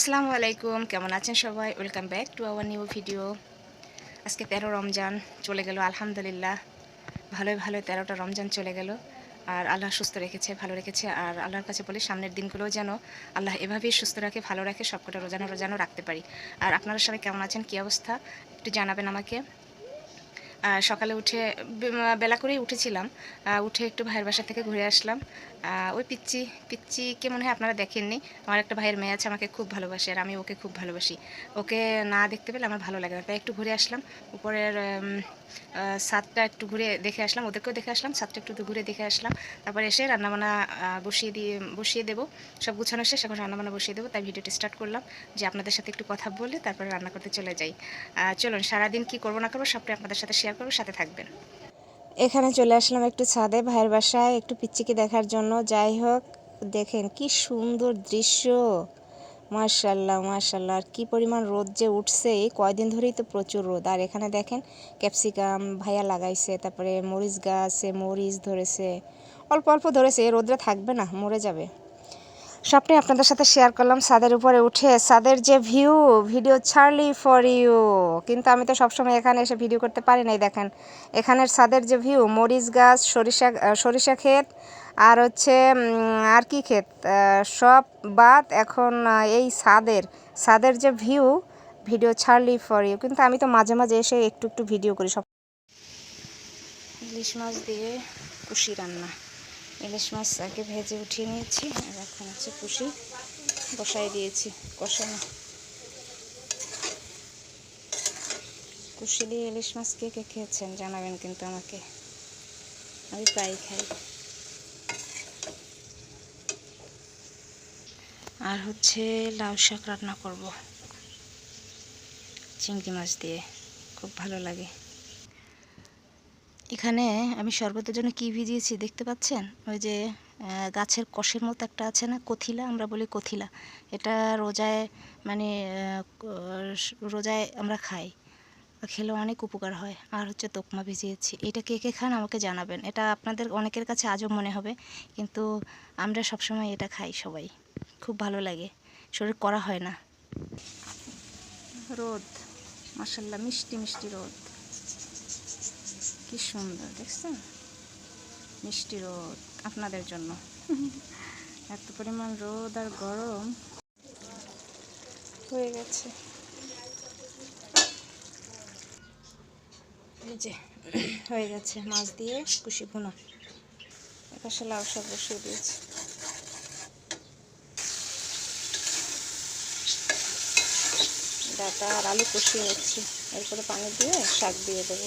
আসসালামু আলাইকুম, কেমন আছেন সবাই? Welcome back to our new video আজকে তেরো রমজান চলে গেল, আলহামদুলিল্লাহ। ভালোই ভালো তেরোটা রমজান চলে গেল। আর আল্লাহ সুস্থ রেখেছে, ভালো রেখেছে। আর আল্লাহর কাছে বলি, সামনের দিনগুলোও যেন আল্লাহ এভাবেই সুস্থ রাখে, ভালো রাখে, সবকটা রোজানো রোজানো রাখতে পারি। আর আপনারা সবাই কেমন আছেন, কী অবস্থা? একটু জানাবেন আমাকে। সকালে উঠে বেলা করেই উঠেছিলাম। উঠে একটু ভাইয়ের বাসা থেকে ঘুরে আসলাম। ওই পিচ্চি, পিচ্চিকে মনে হয় আপনারা দেখেননি। আমার একটা ভাইয়ের মেয়ে আছে, আমাকে খুব ভালোবাসে আর আমি ওকে খুব ভালোবাসি। ওকে না দেখতে পেলে আমার ভালো লাগে না। তাই একটু ঘুরে আসলাম। উপরের ছাদটা একটু ঘুরে দেখে আসলাম। ওদেরকেও দেখে আসলাম। ছাদটা একটু ঘুরে দেখে আসলাম। তারপর এসে রান্নাবান্না বসিয়ে দিয়ে, বসিয়ে দেবো। সব গুছানো শেষ। এখন রান্নাবান্না বসিয়ে দেবো। তাই ভিডিওটি স্টার্ট করলাম যে আপনাদের সাথে একটু কথা বলে তারপরে রান্না করতে চলে যাই। চলুন, সারাদিন কি করব না করব সবটাই আপনাদের সাথে শেয়ার করব, সাথে থাকবেন। এখানে চলে আসলাম একটু ছাদে, ভাইয়ের বাসায়, একটু পিচ্চিকে দেখার জন্য। যাই হোক, দেখেন কি সুন্দর দৃশ্য। মার্শাল্লাহ মার্শাল্লাহ আর কি পরিমাণ রোদ যে উঠছে। এই কয়দিন ধরেই তো প্রচুর রোদ। আর এখানে দেখেন, ক্যাপসিকাম ভাইয়া লাগাইছে, তারপরে মরিচ গাছে মরিচ ধরেছে। অল্প অল্প ধরেছে রোদরে থাকবে না, মরে যাবে। সবটাই আপনাদের সাথে শেয়ার করলাম সাদের উপরে উঠে। সাদের যে ভিউ ভিডিও ছাড়লি ফর ইউ কিন্তু আমি তো সবসময় এখানে এসে ভিডিও করতে পারি নাই, দেখেন। এখানের ছাদের যে ভিউ মরিচ গাছ, সরিষা সরিষা ক্ষেত, আর হচ্ছে আর কি ক্ষেত? সব বাদ এখন এই ছাদের ছাদের যে ভিউ ভিডিও ছাড়লি ফর ইউ কিন্তু আমি তো মাঝে মাঝে এসে একটু একটু ভিডিও করি সব। ইলিশ মাছ দিয়ে কুশি রান্না। ইলিশ মাছ আগে ভেজে উঠিয়ে নিয়েছি, আর এখন হচ্ছে কুশি বসাই দিয়েছি কষানো। কুশি দিয়ে ইলিশ মাছ কে কে খেয়েছেন জানাবেন কিন্তু আমাকে। আমি প্রায় খাই। আর হচ্ছে লাউ শাক রান্না করব। চিংড়ি মাছ দিয়ে, খুব ভালো লাগে। এখানে আমি শরবতের জন্য কি ভিজিয়েছি দেখতে পাচ্ছেন? ওই যে গাছের কষের মতো একটা আছে না, কথিলা, আমরা বলি কথিলা। এটা রোজায় মানে রোজায় আমরা খাই। খেলে অনেক উপকার হয়। আর হচ্ছে তোকমা ভিজিয়েছি। এটা কে কে খান আমাকে জানাবেন। এটা আপনাদের অনেকের কাছে আজও মনে হবে। কিন্তু আমরা সবসময় এটা খাই সবাই। খুব ভালো লাগে। শরীর করা হয় না। রোদ। মাসাল্লাহ মিষ্টি মিষ্টি রোদ। কি সুন্দর, দেখছেন? মিষ্টি রোদ আপনাদের জন্য। এত পরিমাণ রোদ আর গরম। হয়ে গেছে। যে, হয়ে গেছে মাছ দিয়ে কুশি ভুনা। এপাশে লাউ শাক বসিয়ে দিয়েছি। ডাটা আর আলু কষিয়ে নিচ্ছি। এরপরে পানি দিয়ে শাক দিয়ে দেবো।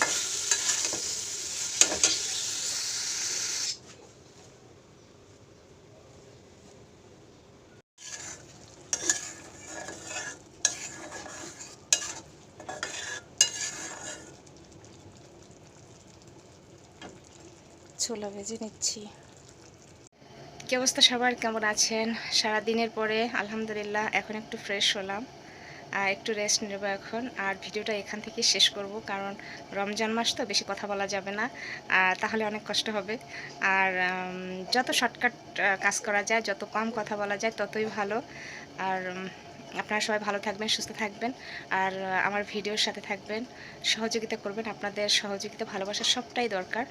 ছোলা ভেজে নিচ্ছি। কি অবস্থা সবার? কেমন আছেন? সারা দিনের পরে আলহামদুলিল্লাহ এখন একটু ফ্রেশ হলাম, আর একটু রেস্ট নেব এখন। আর ভিডিওটা এখান থেকে শেষ করব, কারণ রমজান মাস তো বেশি কথা বলা যাবে না আর তাহলে অনেক কষ্ট হবে। আর যত শর্টকাট কাজ করা যায়, যত কম কথা বলা যায়, ততই ভালো। আর আপনারা সবাই ভালো থাকবেন, সুস্থ থাকবেন আর আমার ভিডিওর সাথে থাকবেন। সহযোগিতা করবেন, আপনাদের সহযোগিতা, ভালোবাসা সবটাই দরকার।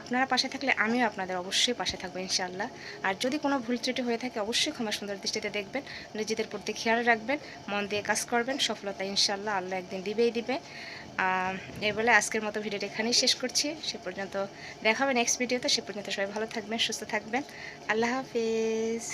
আপনারা পাশে থাকলে আমিও আপনাদের অবশ্যই পাশে থাকব ইনশাআল্লাহ। আর যদি কোনো ভুল ত্রুটি হয়ে থাকে, অবশ্যই ক্ষমা সুন্দর দৃষ্টিতে দেখবেন, নিজেদের প্রতি খেয়াল রাখবেন, মন দিয়ে কাজ করবেন, সফলতা ইনশাআল্লাহ আল্লাহ একদিন দিবেই দিবে। এই বলে আজকের মতো ভিডিওটা এখানেই শেষ করছি। সে পর্যন্ত দেখা হবে নেক্সট ভিডিওতে সে পর্যন্ত সবাই ভালো থাকবেন, সুস্থ থাকবেন। আল্লাহ হাফিজ।